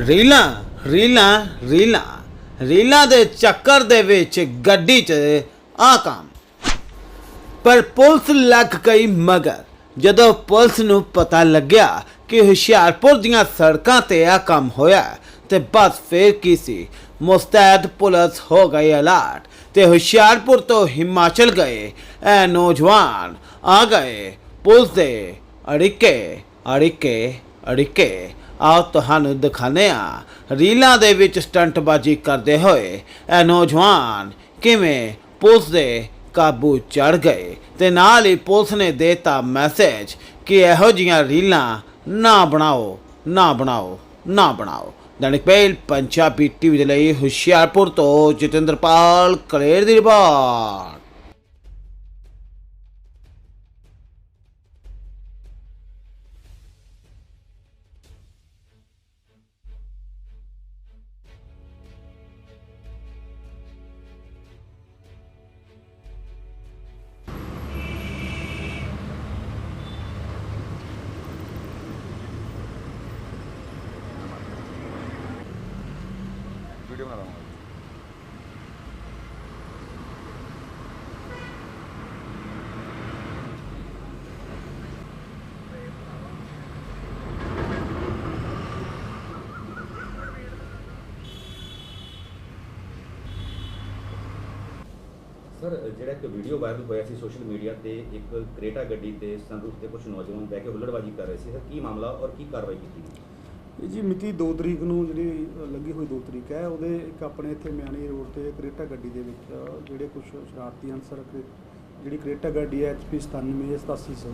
ਰੀਲਾਂ ਰੀਲਾਂ ਰੀਲਾਂ ਰੀਲਾਂ ਦੇ ਚੱਕਰ ਦੇ ਵਿੱਚ ਗੱਡੀ 'ਚ ਆ ਕੰਮ। ਪਰ ਪੁਲਿਸ ਲੱਗ ਗਈ ਮਗਰ। ਜਦੋਂ ਪੁਲਿਸ ਨੂੰ ਪਤਾ ਲੱਗਿਆ ਕਿ ਹੁਸ਼ਿਆਰਪੁਰ ਦੀਆਂ ਸੜਕਾਂ ਤੇ ਆ ਕੰਮ ਹੋਇਆ, ਤੇ ਬਸ ਫੇਰ ਕੀ ਸੀ? ਮੁਸਤੈਦ ਪੁਲਿਸ ਹੋ ਗਈ ਅਲਰਟ ਤੇ ਹੁਸ਼ਿਆਰਪੁਰ ਤੋਂ ਹਿਮਾਚਲ ਗਏ। ਇਹ ਨੌਜਵਾਨ ਆ ਗਏ ਪੁਲਿਸ ਦੇ ਅੜਿੱਕੇ ਅੜਿੱਕੇ ਅੜਿੱਕੇ। ਆਓ ਤੁਹਾਨੂੰ ਦਿਖਾਉਂਦੇ ਆ ਰੀਲਾਂ ਦੇ ਵਿੱਚ ਸਟੰਟਬਾਜ਼ੀ ਕਰਦੇ ਹੋਏ ਇਹ ਨੌਜਵਾਨ ਕਿਵੇਂ ਪੁਲਿਸ ਦੇ ਕਾਬੂ ਚੜ ਗਏ ਤੇ ਨਾਲ ਹੀ ਪੁਲਿਸ ਨੇ ਦੇਤਾ ਮੈਸੇਜ ਕਿ ਇਹੋ ਜੀਆਂ ਰੀਲਾਂ ਨਾ ਬਣਾਓ ਨਾ ਬਣਾਓ ਨਾ ਬਣਾਓ। ਦੈਨਿਕ ਪਹਿਲ ਪੰਜਾਬੀ ਟੀਵੀ ਦੇ ਲਈ ਹੁਸ਼ਿਆਰਪੁਰ ਤੋਂ ਜਤਿੰਦਰਪਾਲ ਕਲੇਰ ਦੀ ਰਿਪੋਰਟ। ਵੀਡੀਓ ਬਣਾ ਲਵਾਂਗਾ। ਸਰ, ਜਿਹੜਾ ਇੱਕ ਵੀਡੀਓ ਵਾਇਰਲ ਹੋਇਆ ਸੀ ਸੋਸ਼ਲ ਮੀਡੀਆ ਤੇ, ਇੱਕ ਕ੍ਰੇਟਾ ਗੱਡੀ ਤੇ ਸੰਰੂਫ ਤੇ ਕੁਝ ਨੌਜਵਾਨ ਬਹਿ ਕੇ ਹੁੱਲੜਬਾਜ਼ੀ ਕਰ ਰਹੇ ਸੀ। ਸਰ, ਕੀ ਮਾਮਲਾ ਔਰ ਕੀ ਕਾਰਵਾਈ ਕੀਤੀ ਗਈ? ਇਹ ਜੀ ਮਿਤੀ 2 ਤਰੀਕ ਨੂੰ ਜਿਹੜੀ ਲੱਗੀ ਹੋਈ 2 ਤਰੀਕ ਹੈ ਉਹਦੇ ਇੱਕ ਆਪਣੇ ਇੱਥੇ ਮਿਆਣੀ ਰੋਡ ਤੇ ਕਰੇਟਾ ਗੱਡੀ ਦੇ ਵਿੱਚ ਜਿਹੜੇ ਕੁਝ ਸ਼ਰਾਰਤੀ ਅਨਸਰ ਕਰੇ- ਜਿਹੜੀ ਕਰੇਟਾ ਗੱਡੀ ਹੈ HP 97 8700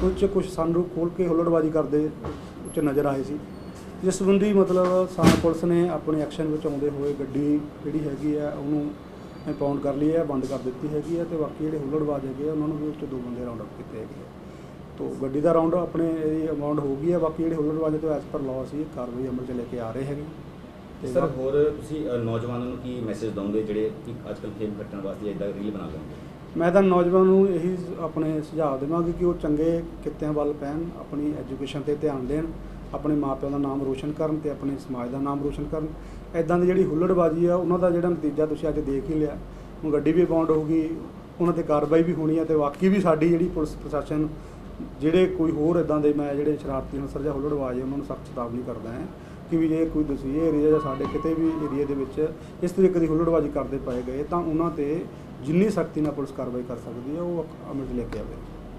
ਕੁਝ ਕੁਝ ਸਾਨੂੰ ਖੋਲ ਕੇ ਹੁੱਲੜਬਾਜ਼ੀ ਕਰਦੇ ਉੱਚ ਨਜ਼ਰ ਆਏ ਸੀ। ਜਿਸ ਸੰਬੰਧੀ ਮਤਲਬ ਸਾਨੂੰ ਪੁਲਿਸ ਨੇ ਆਪਣੇ ਐਕਸ਼ਨ ਵਿੱਚ ਆਉਂਦੇ ਹੋਏ ਗੱਡੀ ਜਿਹੜੀ ਹੈਗੀ ਹੈ ਉਹਨੂੰ ਇੰਪਾਊਂਡ ਕਰ ਲਈ ਹੈ ਬੰਦ ਕਰ ਦਿੱਤੀ ਹੈਗੀ ਹੈ ਤੇ ਬਾਕੀ ਜਿਹੜੇ ਹੁੱਲੜਬਾਜ਼ ਹੈਗੇ ਆ, ਉਹਨਾਂ ਨੂੰ ਵੀ ਉਸ 'ਚ ਦੋ ਬੰਦੇ ਰਾਉਂਡ ਅਪ ਕੀਤੇ ਹੈਗੇ ਆ। ਤੋ ਗੱਡੀ ਦਾ ਰਾਉਂਡ ਆਪਣੇ ਇਹ ਅਮਾਉਂਟ ਹੋ ਗਈ ਹੈ ਬਾਕੀ ਜਿਹੜੇ ਹੁੱਲੜਬਾਜ਼ ਤੋਂ ਐਸ ਪਰ ਲਾਅ ਸੀ ਕਾਰਵਾਈ ਅਮਲ 'ਚ ਲੈ ਕੇ ਆ ਰਹੇ ਹੈਗੇ। ਤੇ ਸਰ ਹੋਰ ਤੁਸੀਂ ਅ, ਨੌਜਵਾਨਾਂ ਨੂੰ ਕੀ ਮੈਸੇਜ ਦਵੋਗੇ ਜਿਹੜੇ ਇੱਕ ਅੱਜਕੱਲ ਫੇਮ ਕੱਟਣ ਵਾਸਤੇ ਇਦਾਂ ਰੀਲ ਬਣਾ ਲੈਂਦੇ ਮੈਂ ਤਾਂ ਨੌਜਵਾਨ ਨੂੰ ਇਹੀ ਆਪਣੇ ਸੁਝਾਅ ਦੇਵਾਂਗੇ ਕਿ ਉਹ ਚੰਗੇ ਕਿੱਤਿਆਂ ਵੱਲ ਪੈਣ ਆਪਣੀ ਐਜੂਕੇਸ਼ਨ ਤੇ ਧਿਆਨ ਦੇਣ ਆਪਣੇ ਮਾਪਿਆਂ ਦਾ ਨਾਮ ਰੋਸ਼ਨ ਕਰਨ ਤੇ ਆਪਣੇ ਸਮਾਜ ਦਾ ਨਾਮ ਰੋਸ਼ਨ ਕਰਨ। ਐਦਾਂ ਦੀ ਜਿਹੜੀ ਹੁੱਲੜਬਾਜ਼ੀ ਆ ਉਹਨਾਂ ਦਾ ਜਿਹੜਾ ਨਤੀਜਾ ਤੁਸੀਂ ਅੱਜ ਦੇਖ ਹੀ ਲਿਆ। ਹੁਣ ਗੱਡੀ ਵੀ ਬਾਉਂਡ ਹੋਊਗੀ ਉਹਨਾਂ ਤੇ ਕਾਰਵਾਈ ਵੀ ਹੋਣੀ ਹੈ ਤੇ ਬਾਕੀ ਵੀ ਸਾਡੀ ਜਿਹੜੀ ਪੁਲਿਸ ਪ੍ਰਸ਼ਾਸਨ ਜਿਹੜੇ ਕੋਈ ਹੋਰ ਇਦਾਂ ਦੇ ਮੈਂ ਜਿਹੜੇ ਸ਼ਰਾਰਤੀ ਅਨਸਰ ਜਾਂ ਹੁੱਲੜਬਾਜ਼ ਉਹਨਾਂ ਨੂੰ ਸਖਤ ਚੇਤਾਵਨੀ ਕਰਦਾ ਹਾਂ ਕਿ ਵੀ ਜੇ ਕੋਈ ਦੂਸਰੀ ਏਰੀਆ ਜਾਂ ਸਾਡੇ ਕਿਤੇ ਵੀ ਏਰੀਆ ਦੇ ਵਿੱਚ ਇਸ ਤਰੀਕੇ ਦੀ ਹੁੱਲੜਬਾਜ਼ੀ ਕਰਦੇ ਪਾਏ ਗਏ, ਤਾਂ ਉਹਨਾਂ ਤੇ ਜਿੰਨੀ ਸਖਤੀ ਨਾਲ ਪੁਲਿਸ ਕਾਰਵਾਈ ਕਰ ਸਕਦੀ ਹੈ, ਉਹ ਅਮਲ 'ਚ ਲੈ ਕੇ ਆਵੇ।